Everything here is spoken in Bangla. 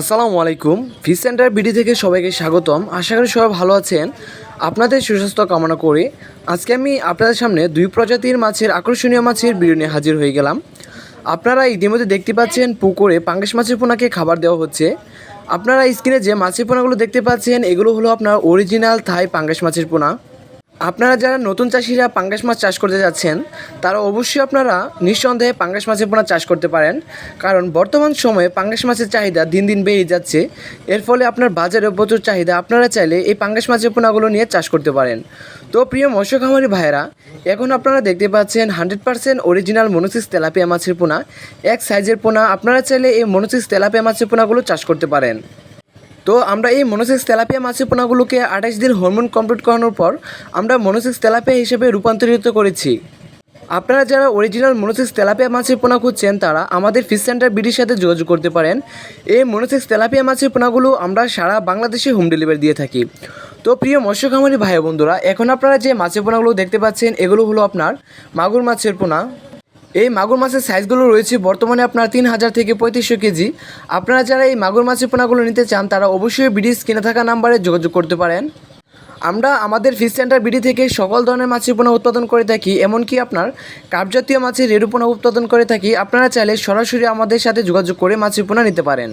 আসসালামু আলাইকুম। ফিশ সেন্টার বিডি থেকে সবাইকে স্বাগতম। আশা করি সবাই ভালো আছেন। আপনাদের সুস্বাস্থ্য কামনা করে আজকে আমি আপনাদের সামনে দুই প্রজাতির মাছের, আকর্ষণীয় মাছের ভিডিও নিয়ে হাজির হয়ে গেলাম। আপনারা ইতিমধ্যে দেখতে পাচ্ছেন পুকুরে পাঙ্গাস মাছের পোনাকে খাবার দেওয়া হচ্ছে। আপনারা স্ক্রিনে যে মাছের পোনাগুলো দেখতে পাচ্ছেন, এগুলো হলো আপনার অরিজিনাল থাই পাঙ্গাস মাছের পোনা। আপনারা যারা নতুন চাষিরা পাঙ্গাস মাছ চাষ করতে যাচ্ছেন, তারা অবশ্যই আপনারা নিঃসন্দেহে পাঙ্গাস মাছের পোনা চাষ করতে পারেন। কারণ বর্তমান সময়ে পাঙ্গাস মাছের চাহিদা দিন দিন বেড়ে যাচ্ছে। এর ফলে আপনার বাজারে প্রচুর চাহিদা। আপনারা চাইলে এই পাঙ্গাস মাছের পোনাগুলো নিয়ে চাষ করতে পারেন। তো প্রিয় মৎস্য খামারি ভাইয়েরা, এখন আপনারা দেখতে পাচ্ছেন hundred percent original monosex tilapia মাছের পোনা। এক সাইজের পোনা। আপনারা চাইলে এই মনোসিস তেলাপিয়া মাছের পোনাগুলো চাষ করতে পারেন। তো আমরা এই মনোসেক্স তেলাপিয়া মাছের পোনাগুলোকে আঠাশ দিন হরমোন কমপ্লিট করানোর পর আমরা মনোসেক্স তেলাপিয়া হিসেবে রূপান্তরিত করেছি। আপনারা যারা অরিজিনাল মনোসেক্স তেলাপিয়া মাছের পোনা খুঁজছেন, তারা আমাদের ফিশ সেন্টার বিডির সাথে যোগাযোগ করতে পারেন। এই মনোসেক্স তেলাপিয়া মাছের পোনাগুলো আমরা সারা বাংলাদেশে হোম ডেলিভারি দিয়ে থাকি। তো প্রিয় মৎস্য খামারি ভাই বন্ধুরা এখন আপনারা যে মাছের পোনাগুলো দেখতে পাচ্ছেন, এগুলো হলো আপনার মাগুর মাছের পোনা। এই মাগুর মাছের সাইজগুলো রয়েছে বর্তমানে আপনার তিন হাজার থেকে পঁয়ত্রিশশো কেজি। আপনারা যারা এই মাগুর মাছের পোনাগুলো নিতে চান, তারা অবশ্যই বিডিস কিনে থাকা নাম্বারে যোগাযোগ করতে পারেন। আমরা আমাদের ফিশ সেন্টার বিডি থেকে সকল ধরনের মাছের পোনা উৎপাদন করে থাকি, এমনকি আপনার কাপজাতীয় মাছের রেডু পোনা উৎপাদন করে থাকি। আপনারা চাইলে সরাসরি আমাদের সাথে যোগাযোগ করে মাছের পোনা নিতে পারেন।